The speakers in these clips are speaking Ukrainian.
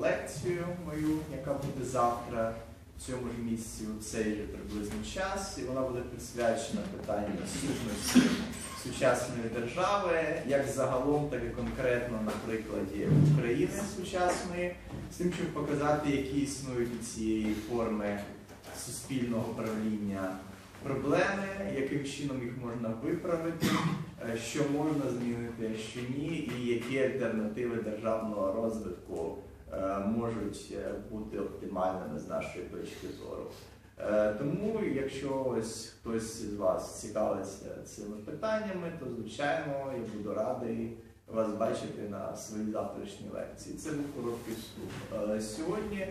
лекцію мою, яка буде завтра в цьому ж місці у цей же приблизно час, і вона буде присвячена питанню сутності сучасної держави, як загалом, так і конкретно на прикладі України сучасної, з тим, щоб показати, які існують у цієї форми суспільного правління проблеми, яким чином їх можна виправити, е, що можна змінити, що ні, і які альтернативи державного розвитку можуть е, бути оптимальними з нашої точки зору. Е, Тому, якщо ось хтось з вас цікавиться цими питаннями, то звичайно я буду радий вас бачити на своїй завтрашній лекції. Це був короткий вступ. Е, Сьогодні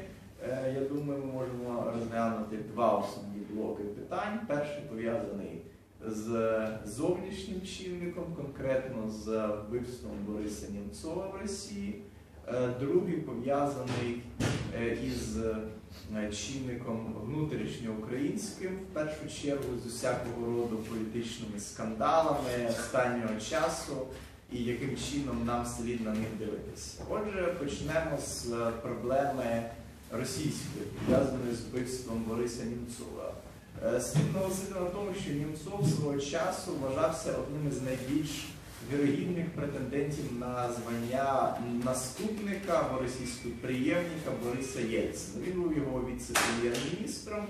Е, Я думаю, ми можемо розглянути два основні блоки питань. Перший пов'язаний з зовнішнім чинником, конкретно з вбивством Бориса Німцова в Росії. Е, Другий пов'язаний е, із е, чинником внутрішньоукраїнським, в першу чергу з усякого роду політичними скандалами останнього часу і яким чином нам слід на них дивитися. Отже, почнемо з проблеми російської, пов'язаної з вбивством Бориса Німцова. Слід наголосити на тому, що Німцов свого часу вважався одним із найбільш вірогідних претендентів на звання наступника або російського приємника Бориса Єльцина. Він був його віце-прем'єр-міністром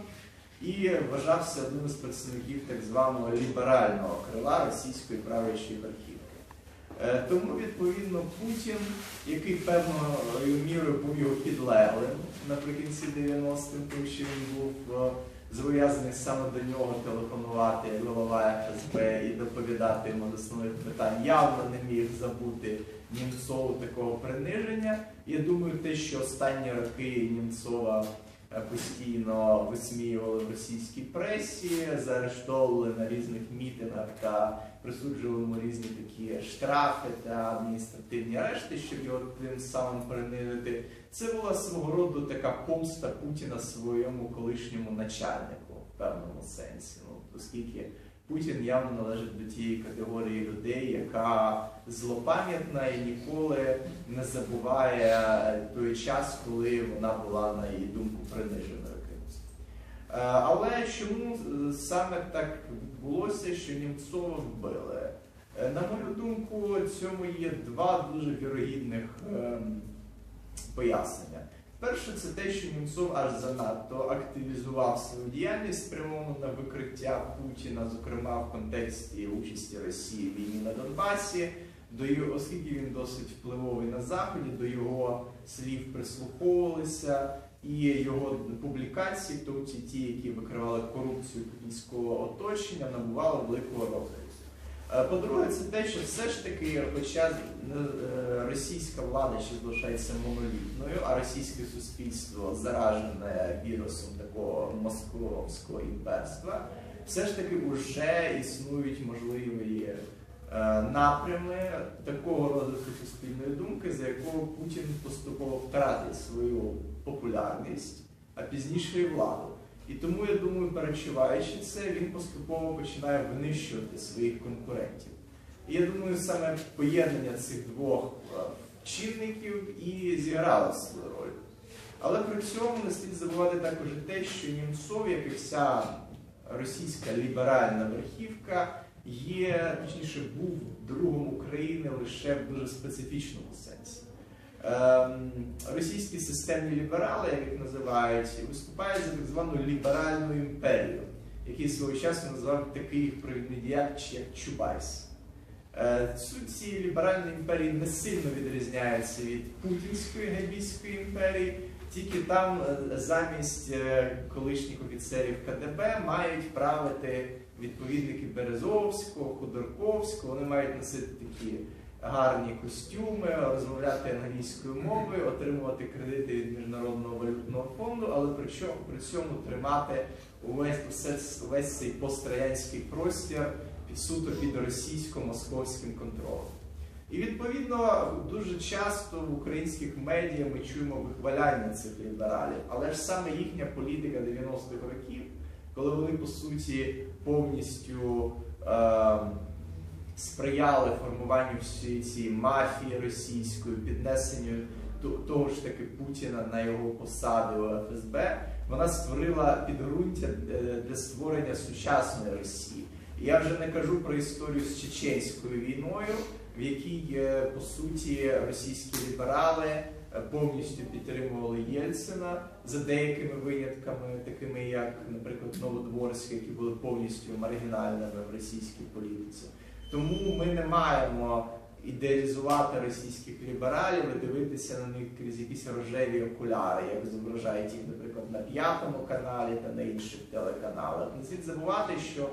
і вважався одним із представників так званого ліберального крила російської правлячої верхівки. Е, Тому, відповідно, Путін, який певною мірою був його підлеглим наприкінці 90-х, тому що він був е, зобов'язаний саме до нього телефонувати голова ФСБ і доповідати йому до основних питань, явно не міг забути Німцову такого приниження. Я думаю, те, що останні роки Німцова постійно висміювали в російській пресі, заарештовували на різних мітингах та присуджували йому різні такі штрафи та адміністративні арешти, щоб його тим самим принизити. Це була свого роду така помста Путіна своєму колишньому начальнику в певному сенсі. Ну, оскільки Путін явно належить до тієї категорії людей, яка злопам'ятна і ніколи не забуває той час, коли вона була на її думку приниженою кимось. Е, Але чому е, саме так відбулося, що Німцова вбили? Е, На мою думку, цьому є два дуже вірогідних ем, пояснення. Перше, це те, що Німцов аж занадто активізував свою діяльність спрямовану на викриття Путіна, зокрема в контексті участі Росії в війні на Донбасі, до його, оскільки він досить впливовий на Заході, до його слів прислуховувалися, і його публікації, тобто ті, які викривали корупцію путінського оточення, набували великого розгляду. Е, По-друге, це те, що все ж таки, хоча е, російська влада ще залишається монолітною, а російське суспільство заражене вірусом такого московського імперства, все ж таки вже існують можливі е, напрями такого розвитку суспільної думки, за якого Путін поступово втратить свою популярність, а пізніше і владу. І тому, я думаю, перечуваючи це, він поступово починає винищувати своїх конкурентів. І я думаю, саме поєднання цих двох е, чинників і зіграло свою роль. Але при цьому не слід забувати також те, що Німцов, як і вся російська ліберальна верхівка, є, точніше, був другом України лише в дуже специфічному сенсі. Ем, російські системні ліберали, як їх називають, виступають за так звану ліберальну імперію, який свого часу називав такий діяч, як Чубайс. Е, Суть цієї ліберальної імперії не сильно відрізняється від Путінської гайбійської імперії, тільки там е, замість е, колишніх офіцерів КДБ мають правити відповідники Березовського, Ходорковського, вони мають носити такі гарні костюми, розмовляти англійською мовою, отримувати кредити від Міжнародного валютного фонду, але при чому при цьому тримати увесь увесь, увесь цей пострадянський простір під суто під російсько-московським контролем. І відповідно дуже часто в українських медіа ми чуємо вихваляння цих лібералів, але ж саме їхня політика 90-х років, коли вони по суті повністю. Е- сприяли формуванню всієї цієї мафії російської, піднесенню то- того ж таки Путіна на його посаду ФСБ, вона створила підґрунтя е, для створення сучасної Росії. Я вже не кажу про історію з чеченською війною, в якій е, по суті російські ліберали е, повністю підтримували Єльцина за деякими винятками, такими як, наприклад, Новодворська, які були повністю маргінальними в російській політиці. Тому ми не маємо ідеалізувати російських лібералів і дивитися на них крізь якісь рожеві окуляри, як зображають їх, наприклад, на п'ятому каналі та на інших телеканалах. Не слід забувати, що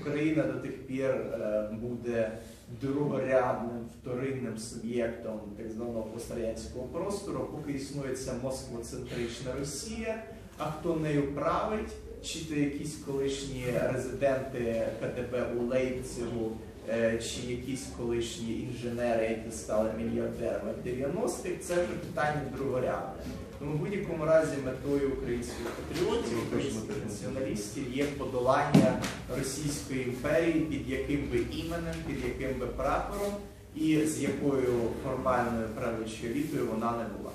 Україна до тих пір е, буде другорядним вторинним суб'єктом так званого пострадянського простору, поки існує ця москвоцентрична Росія. А хто нею править, чи то якісь колишні резиденти КДБ у Лейпцигу, чи якісь колишні інженери, які стали мільярдерами в 90-х, це вже питання другорядне. Тому в будь-якому разі метою українських патріотів, українських націоналістів є подолання Російської імперії під яким би іменем, під яким би прапором і з якою формальною правлячою елітою вона не була.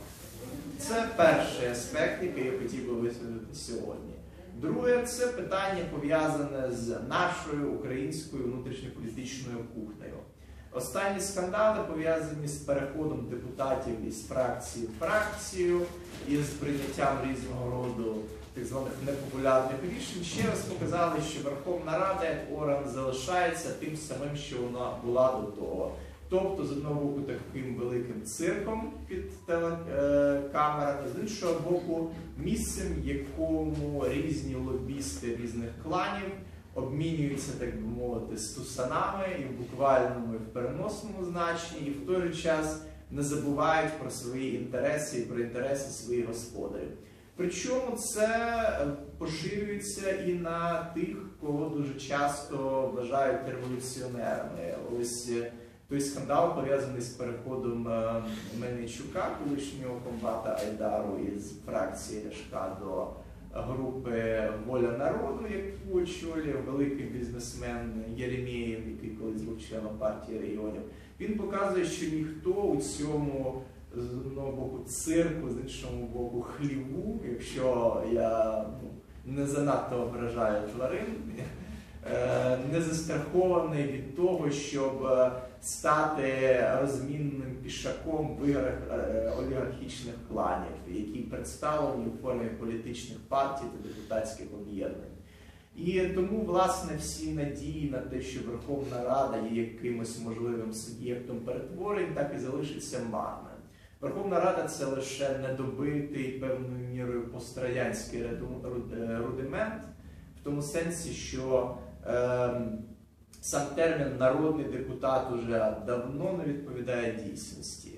Це перший аспект, який я хотів би висвітлити сьогодні. Друге, це питання пов'язане з нашою українською внутрішньополітичною кухнею. Останні скандали пов'язані з переходом депутатів із фракції в фракцію і з прийняттям різного роду так званих непопулярних рішень ще раз показали, що Верховна Рада як орган залишається тим самим, що вона була до того. Тобто, з одного боку, таким великим цирком під телекамерами, з іншого боку, місцем, в якому різні лобісти різних кланів обмінюються, так би мовити, стусанами і в буквальному, і в переносному значенні, і в той же час не забувають про свої інтереси і про інтереси своїх господарів. Причому це е, поширюється і на тих, кого дуже часто вважають революціонерами. Ось е, той скандал пов'язаний з переходом е, Мельничука, колишнього комбата Айдару із фракції Ляшка до групи Воля народу, яку очолює великий бізнесмен Єремєєв, який колись був членом партії регіонів. Він показує, що ніхто у цьому з одного боку цирку, з іншого боку хліву, якщо я ну, не занадто ображаю тварин, не застрахований від того, щоб е, стати розмінним пішаком е, олігархічних кланів, які представлені у формі політичних партій та депутатських об'єднань. І тому, власне, всі надії на те, що Верховна Рада є якимось можливим суб'єктом перетворень, так і залишиться марним. Верховна Рада це лише недобитий певною мірою пострадянський е, рудимент, в тому сенсі, що сам термін народний депутат уже давно не відповідає дійсності.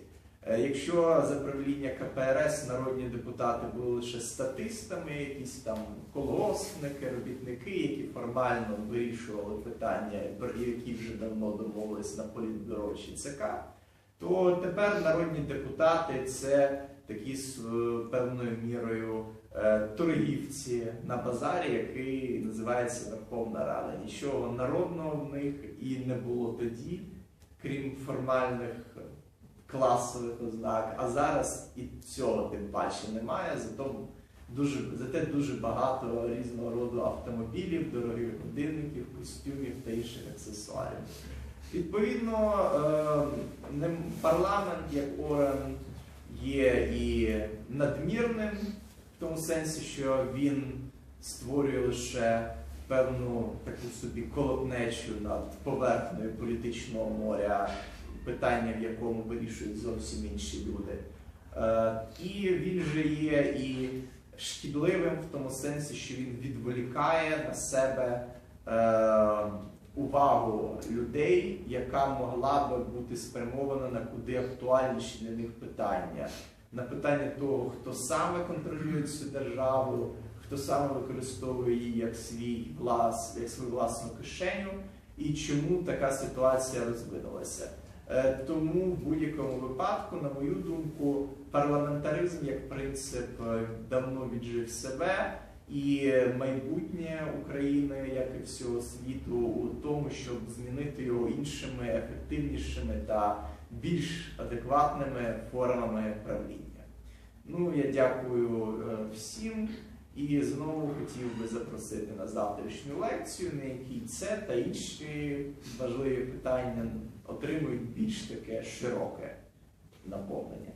Е, Якщо за правління КПРС народні депутати були лише статистами, якісь там колгоспники, робітники, які формально вирішували питання, які вже давно домовились на політбюро чи ЦК, то тепер народні депутати це такі з е, певною мірою е, торгівці на базарі, який називається Верховна Рада. Нічого народного в них і не було тоді, крім формальних класових ознак. А зараз і цього тим паче немає. Зато дуже зате дуже багато різного роду автомобілів, дорогих годинників, костюмів та інших аксесуарів. Відповідно, е, парламент як орган є і надмірним в тому сенсі, що він створює лише певну таку собі колотнечу над поверхнею політичного моря, питання, в якому вирішують зовсім інші люди. Е, І він же є і шкідливим в тому сенсі, що він відволікає на себе е, увагу людей, яка могла би бути спрямована на куди актуальніші для них питання. На питання того, хто саме контролює цю державу, хто саме використовує її як свій влас, як свою власну кишеню, і чому така ситуація розвинулася. Е, Тому в будь-якому випадку, на мою думку, парламентаризм як принцип е, давно віджив себе, і майбутнє України, як і всього світу, у тому, щоб змінити його іншими ефективнішими та більш адекватними формами правління. Ну, я дякую е, всім і знову хотів би запросити на завтрашню лекцію, на якій це та інші важливі питання отримують більш таке широке наповнення.